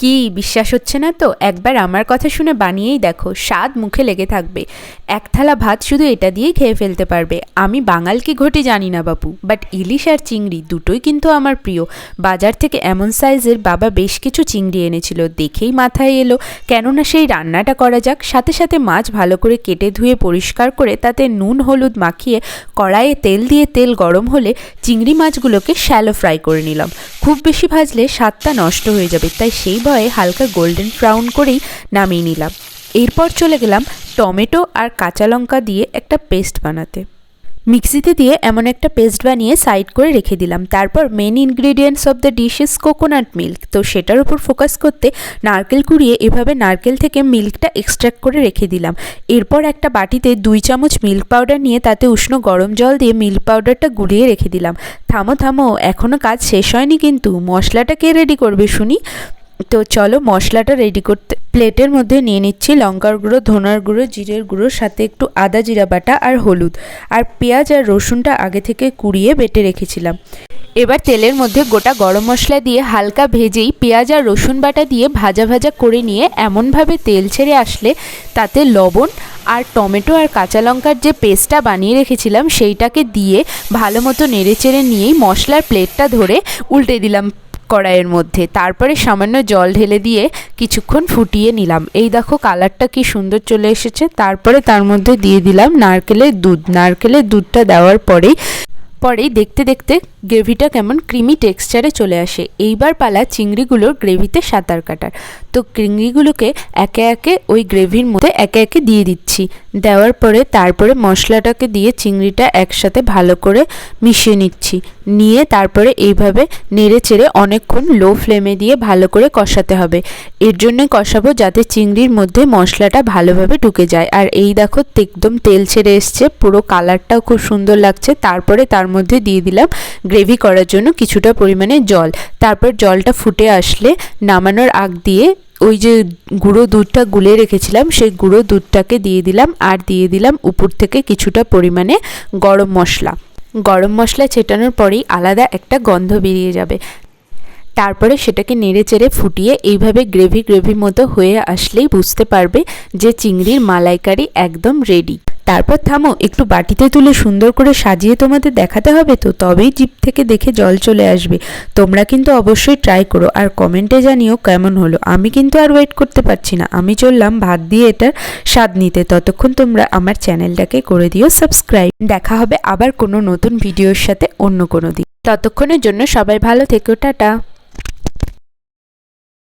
কি বিশ্বাস হচ্ছে না তো? একবার আমার কথা শুনে বানিয়েই দেখো, স্বাদ মুখে লেগে থাকবে। এক থালা ভাত শুধু এটা দিয়েই খেয়ে ফেলতে পারবে। আমি বাঙাল কি ঘটি জানি না বাপু বাট ইলিশ আর চিংড়ি দুটোই কিন্তু আমার প্রিয়। বাজার থেকে এমন সাইজের বাবা বেশ কিছু চিংড়ি এনেছিল, দেখেই মাথায় এলো। কেননা সেই রান্নাটা করা যাক, সাথে সাথে মাছ ভালো করে কেটে ধুয়ে পরিষ্কার করে তাতে নুন, হলুদ মাখিয়ে কড়াইয়ে তেল দিয়ে তেল গরম হলে চিংড়ি মাছগুলোকে শ্যালো ফ্রাই করে নিলাম। খুব বেশি ভাজলে স্বাদটা নষ্ট হয়ে যাবে, তাই সেই ভয়ে হালকা গোল্ডেন ব্রাউন করেই নামিয়ে নিলাম। এরপর চলে গেলাম টমেটো আর কাঁচা লঙ্কা দিয়ে একটা পেস্ট বানাতে। মিক্সিতে দিয়ে এমন একটা পেস্ট বানিয়ে সাইড করে রেখে দিলাম। তারপর main ingredients of the dish is coconut milk. তো সেটার উপর ফোকাস করতে নারকেল কুড়িয়ে এভাবে নারকেল থেকে মিল্কটা এক্সট্র্যাক্ট করে রেখে দিলাম। এরপর একটা বাটিতে দুই চামচ মিল্ক পাউডার নিয়ে তাতে উষ্ণ গরম জল দিয়ে মিল্ক পাউডারটা গুলিয়ে রেখে দিলাম। থামো থামো এখনও কাজ শেষ হয়নি কিন্তু। মশলাটা কে রেডি করবে শুনি? তো চলো মশলাটা রেডি করতে প্লেটের মধ্যে নিয়ে নিচ্ছি লঙ্কার গুঁড়ো, ধনার গুঁড়ো, জিরের গুঁড়ো, সাথে একটু আদা জিরা বাটা আর হলুদ। আর পেঁয়াজ আর রসুনটা আগে থেকে কুড়িয়ে বেটে রেখেছিলাম। এবার তেলের মধ্যে গোটা গরম মশলা দিয়ে হালকা ভেজেই পেঁয়াজ আর রসুন বাটা দিয়ে ভাজা ভাজা করে নিয়ে এমনভাবে তেল ছেড়ে আসলে তাতে লবণ আর টমেটো আর কাঁচা লঙ্কার যে পেস্টটা বানিয়ে রেখেছিলাম সেইটাকে দিয়ে ভালো মতো নেড়ে চেড়ে নিয়েই মশলার প্লেটটা ধরে উল্টে দিলাম। কড়াইয়ের মধ্যে। তারপরে সামান্য জল ঢেলে দিয়ে কিছুক্ষণ ফুটিয়ে নিলাম। এই দেখো কালারটা কি সুন্দর চলে এসেছে। তারপরে তার মধ্যে দিয়ে দিলাম নারকেলের দুধ। নারকেলের দুধটা দেওয়ার পরেই পরেই দেখতে দেখতে গ্রেভিটা কেমন ক্রিমি টেক্সচারে চলে আসে। এইবার পালা চিংড়িগুলোর গ্রেভিতে সাঁতার কাটার। তো চিংড়িগুলোকে একে একে ওই গ্রেভির মধ্যে একে একে দিয়ে দিচ্ছি। দেওয়ার পরে তারপরে মশলাটাকে দিয়ে চিংড়িটা একসাথে ভালো করে মিশিয়ে নিচ্ছি। নিয়ে তারপরে এইভাবে নেড়ে চেড়ে অনেকক্ষণ লো ফ্লেমে দিয়ে ভালো করে কষাতে হবে। এর জন্য কষাবো যাতে চিংড়ির মধ্যে মশলাটা ভালোভাবে ঢুকে যায়। আর এই দেখো একদম তেল ছেড়ে এসছে, পুরো কালারটাও খুব সুন্দর লাগছে। তারপরে তার মধ্যে দিয়ে দিলাম গ্রেভি করার জন্য কিছুটা পরিমাণে জল। তারপর জলটা ফুটে আসলে নামানোর আগ দিয়ে ওই যে গুঁড়ো দুধটা গুলে রেখেছিলাম, সেই গুঁড়ো দুধটাকে দিয়ে দিলাম আর দিয়ে দিলাম উপর থেকে কিছুটা পরিমাণে গরম মশলা। গরম মশলা ছেটানোর পরেই আলাদা একটা গন্ধ বেরিয়ে যাবে। তারপরে সেটাকে নেড়ে চেড়ে ফুটিয়ে এইভাবে গ্রেভি গ্রেভি মতো হয়ে আসলেই বুঝতে পারবে যে চিংড়ির মালাইকারি একদম রেডি তারপর থামো, একটু বাটিতে তুলে সুন্দর করে সাজিয়ে তোমাদের দেখাতে হবে তো, তবেই জিপ থেকে দেখে জল চলে আসবে। তোমরা কিন্তু অবশ্যই ট্রাই করো, আর কমেন্টে জানিও কেমন হলো। আমি কিন্তু আর ওয়েট করতে পারছি না। আমি চললাম ভাত দিয়ে এটার স্বাদ নিতে। ততক্ষণ তোমরা আমার চ্যানেলটাকে করে দিও সাবস্ক্রাইব দেখা হবে আবার কোনো নতুন ভিডিওর সাথে অন্য কোনো দিন। ততক্ষণের জন্য সবাই ভালো থেকো, টাটা।